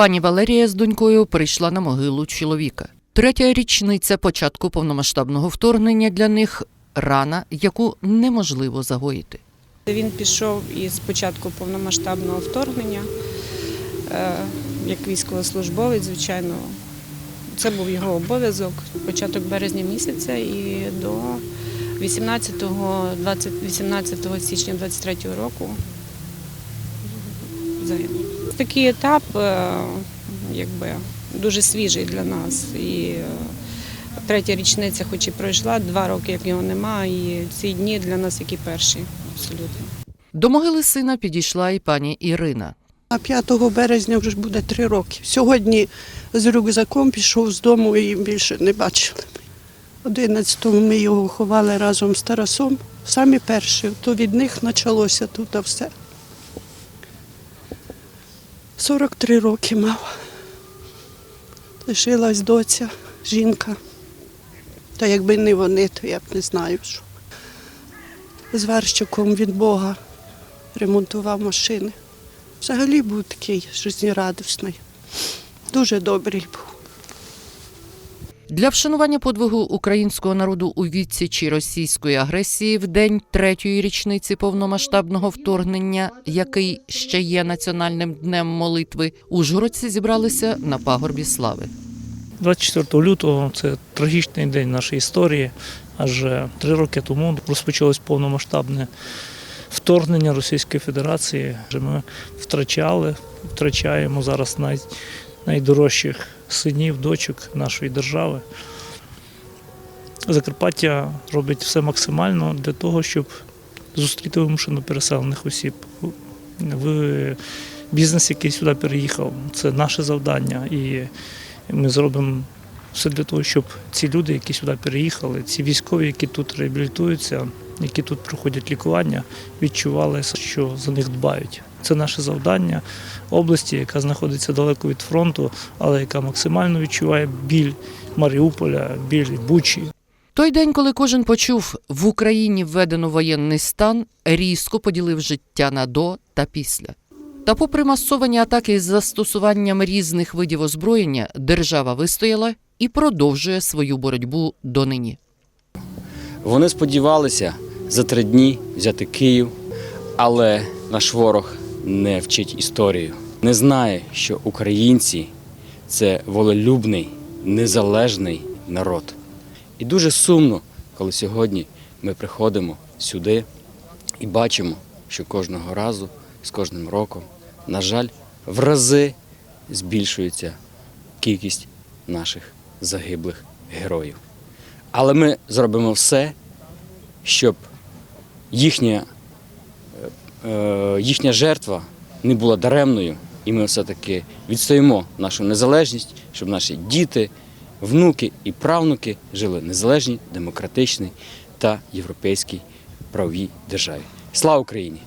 Пані Валерія з донькою прийшла на могилу чоловіка. Третя річниця початку повномасштабного вторгнення для них рана, яку неможливо загоїти. Він пішов із початку повномасштабного вторгнення е, як військовослужбовець, звичайно. Це був його обов'язок початок березня місяця і до 18, 20, 18 січня 23 року загинув. Такий етап е, якби, дуже свіжий для нас. І е, третя річниця, хоч і пройшла, два роки, як його немає, і ці дні для нас які перші абсолютно. До могили сина підійшла і пані Ірина. А 5 березня вже буде три роки. Сьогодні з рюкзаком пішов з дому і більше не бачили. 11-му ми його ховали разом з Тарасом. Самі перші, то від них почалося тут все. 43 роки мав. Лишилась доця, жінка. Та якби не вони, то я б не знаю, що. З верщиком від Бога ремонтував машини. Взагалі був такий життєрадісний. Дуже добрий був. Для вшанування подвигу українського народу у відсічі російської агресії в день третьої річниці повномасштабного вторгнення, який ще є національним днем молитви, ужгородці зібралися на пагорбі слави. 24 лютого це трагічний день нашої історії, адже три роки тому розпочалось повномасштабне вторгнення Російської Федерації. Ми втрачали, втрачаємо зараз най, найдорожчих синів, дочок нашої держави. Закарпаття робить все максимально для того, щоб зустріти вимушено переселених осіб. В бізнес, який сюди переїхав, це наше завдання. І ми зробимо все для того, щоб ці люди, які сюди переїхали, ці військові, які тут реабілітуються, які тут проходять лікування, відчували, що за них дбають. Це наше завдання області, яка знаходиться далеко від фронту, але яка максимально відчуває біль Маріуполя, біль Бучі. Той день, коли кожен почув в Україні введено воєнний стан, різко поділив життя на до та після. Та, попри масовані атаки з застосуванням різних видів озброєння, держава вистояла і продовжує свою боротьбу донині. Вони сподівалися за три дні взяти Київ, але наш ворог не вчить історію. Не знає, що українці це волелюбний, незалежний народ. І дуже сумно, коли сьогодні ми приходимо сюди і бачимо, що кожного разу, з кожним роком, на жаль, в рази збільшується кількість наших загиблих героїв. Але ми зробимо все, щоб їхня, їхня жертва не була даремною, і ми все-таки відстоїмо нашу незалежність, щоб наші діти, внуки і правнуки жили в незалежній, демократичній та європейській правовій державі. Слава Україні!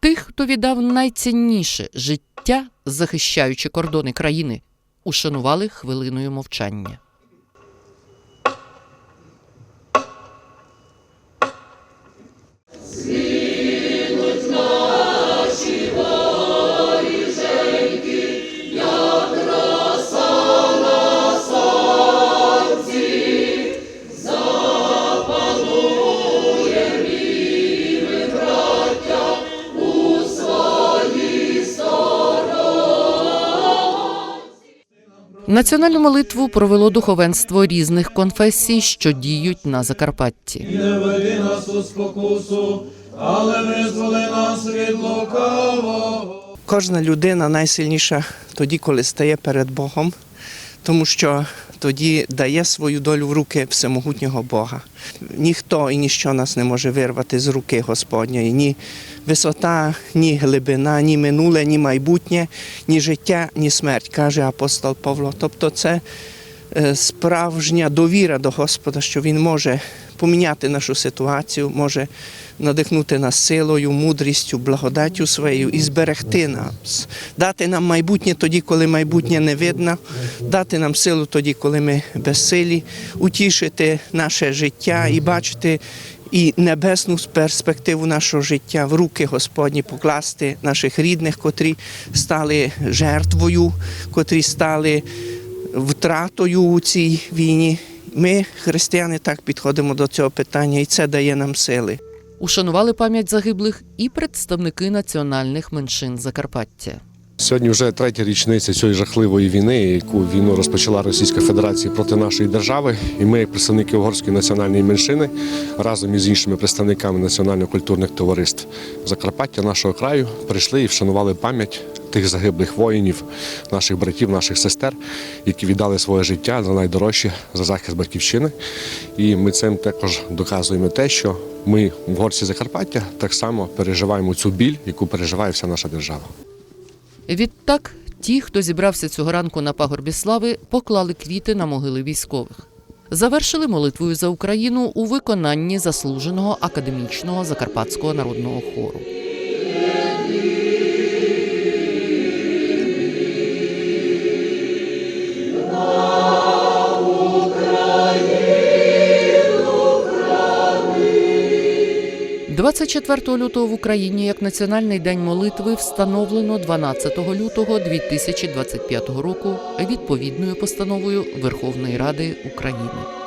Тих, хто віддав найцінніше життя, захищаючи кордони країни, ушанували хвилиною мовчання. Національну молитву провело духовенство різних конфесій, що діють на Закарпатті. не веди нас у спокусу, але визволи нас від лукавого. Кожна людина найсильніша тоді, коли стає перед Богом, тому що тоді дає свою долю в руки всемогутнього Бога. Ніхто і ніщо нас не може вирвати з руки Господньої. Ні висота, ні глибина, ні минуле, ні майбутнє, ні життя, ні смерть, каже апостол Павло. Тобто це е, справжня довіра до Господа, що Він може поміняти нашу ситуацію, може надихнути нас силою, мудрістю, благодаттю своєю і зберегти нас, дати нам майбутнє тоді, коли майбутнє не видно, дати нам силу тоді, коли ми безсилі, утішити наше життя і бачити і небесну перспективу нашого життя в руки Господні покласти наших рідних, котрі стали жертвою, котрі стали втратою у цій війні. Ми, християни, так підходимо до цього питання, і це дає нам сили. Ушанували пам'ять загиблих і представники національних меншин Закарпаття. Сьогодні вже третя річниця цієї жахливої війни, яку війну розпочала Російська Федерація проти нашої держави. І ми, як представники угорської національної меншини, разом із іншими представниками національно-культурних товариств Закарпаття нашого краю прийшли і вшанували пам'ять тих загиблих воїнів, наших братів, наших сестер, які віддали своє життя за найдорожче за захист батьківщини. І ми цим також доказуємо те, що ми, угорці Закарпаття, так само переживаємо цю біль, яку переживає вся наша держава. Відтак, ті, хто зібрався цього ранку на пагорбі слави, поклали квіти на могили військових. Завершили молитвою за Україну у виконанні заслуженого академічного закарпатського народного хору. – 24 лютого в Україні як Національний день молитви встановлено 12 лютого 2025 року відповідною постановою Верховної Ради України.